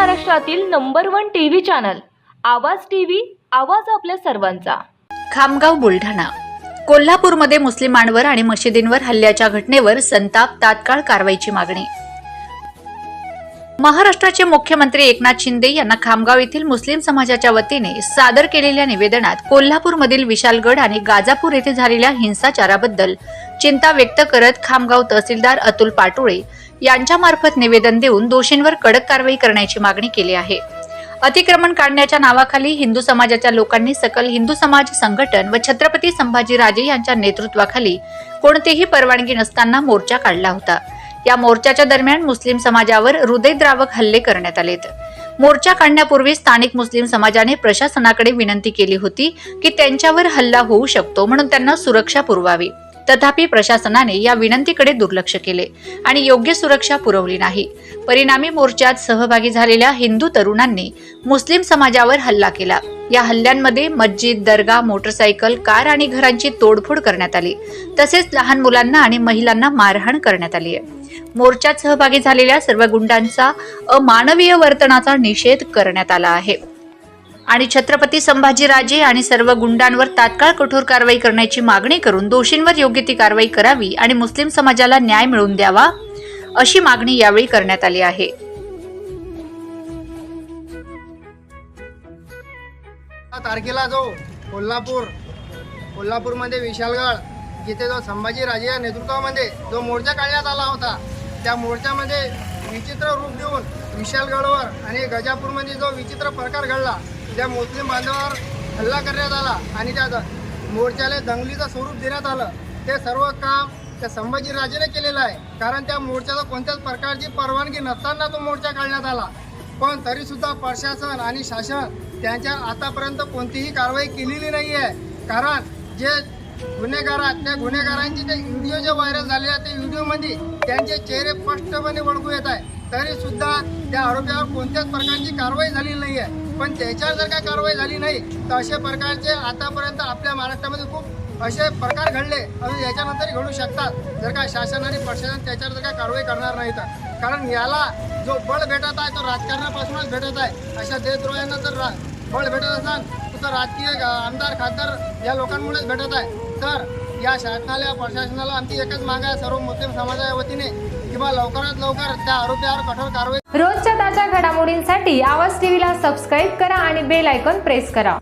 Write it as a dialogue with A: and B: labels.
A: महाराष्ट्रातील number one TV channel Awaaz TV Awaaz आपल्या सर्वांचा.
B: खामगाव बुलढाणा. कोल्हापूरमध्ये मुस्लिमांवर आणि मशिदींवर हल्ल्याच्या घटनेवर संताप तात्काळ कारवाईची मागणी. महाराष्ट्राचे मुख्यमंत्री एकनाथ शिंदे यांना खामगाव येथील मुस्लिम समाजाच्या वतीने सादर केलेल्या निवेदनात कोल्हापूरमधील विशालगड आणि गाजापूर येथे झालेल्या हिंसाचाराबद्दल चिंता व्यक्त करत खामगाव तहसीलदार अतुल पाटोळे यांच्यामार्फत निवेदन देऊन दोषींवर कडक कारवाई करण्याची मागणी केली आहे. अतिक्रमण काढण्याच्या नावाखाली हिंदू समाजाच्या लोकांनी सकल हिंदू समाज संघटन व छत्रपती संभाजीराजे यांच्या नेतृत्वाखाली कोणतीही परवानगी नसताना मोर्चा काढला होता. या मोर्चाच्या दरम्यान मुस्लिम समाजावर हृदयद्रावक हल्ले करण्यात आलेत. मोर्चा काढण्यापूर्वी स्थानिक मुस्लिम समाजाने प्रशासनाकडे विनंती केली होती की त्यांच्यावर हल्ला होऊ शकतो म्हणून त्यांना सुरक्षा पुरवावी. तथापि प्रशासनाने या विनंतीकडे दुर्लक्ष केले आणि योग्य सुरक्षा पुरवली नाही. परिणामी मोर्चात सहभागी झालेल्या हिंदू तरुणांनी मुस्लिम समाजावर हल्ला केला. या हल्ल्यांमध्ये मस्जिद दर्गा मोटरसायकल कार आणि घरांची तोडफोड करण्यात आली. तसेच लहान मुलांना आणि महिलांना मारहाण करण्यात आली आहे. मोर्चात सहभागी झालेल्या सर्व गुंडांचा अमानवीय वर्तनाचा निषेध करण्यात आला आहे. आणि छत्रपती संभाजीराजे आणि सर्व गुंडांवर तात्काळ कठोर कारवाई करण्याची मागणी करून दोषींवर योग्य ती कारवाई करावी आणि मुस्लिम समाजाला न्याय मिळवून द्यावा अशी मागणी यावेळी करण्यात आली आहे.
C: तारखेला जो कोल्हापूर कोल्हापूरमध्ये विशालगड जिथे जो संभाजीराजे या नेतृत्वामध्ये जो मोर्चा काढण्यात आला होता त्या मोर्चामध्ये विचित्र रूप देऊन विशालगडवर आणि गजापूरमध्ये जो विचित्र प्रकार घडला त्या मुस्लिम बांधवावर हल्ला करण्यात आला आणि त्या मोर्चाला दंगलीचं स्वरूप देण्यात आलं ते सर्व काम त्या संभाजीराजेने केलेलं आहे. कारण त्या मोर्चाला कोणत्याच प्रकारची परवानगी नसताना तो मोर्चा काढण्यात आला. पण तरीसुद्धा प्रशासन आणि शासन त्यांच्या आतापर्यंत कोणतीही कारवाई केलेली नाही आहे कारण जे गुन्हेगार आहेत त्या गुन्हेगारांचे जे व्हिडिओ जे व्हायरल झाले आहेत त्या व्हिडिओमध्ये त्यांचे चेहरे स्पष्टपणे ओळखू येत आहे तरीसुद्धा त्या आरोपीवर कोणत्याच प्रकारची कारवाई झालेली नाही आहे पण त्याच्यावर जर का कारवाई झाली नाही तर अशा प्रकारचे आतापर्यंत आपल्या महाराष्ट्रामध्ये खूप असे प्रकार घडले. आणि याच्यानंतर घडू शकतात. जर का शासन आणि प्रशासन त्याच्यावर जर का कारवाई करणार नाही तर. कारण याला जो बळ भेटत आहे तो राजकारणापासूनच भेटत आहे. अशा देशद्रोह्यांना जर रा बळ भेटत असाल तर राजकीय आमदार खासदार या लोकांमुळेच भेटत आहे. तर या शासनाला प्रशासनाला आमची एकच माग आहे सर्व मुस्लिम समाजाच्या वतीने. किंवा लवकरात लवकर त्या आरोपीवर कठोर कारवाई
D: रोजच्या ताज्या घडामोडींसाठी आवाज टीव्हीला सबस्क्राईब करा आणि बेल आयकॉन प्रेस करा.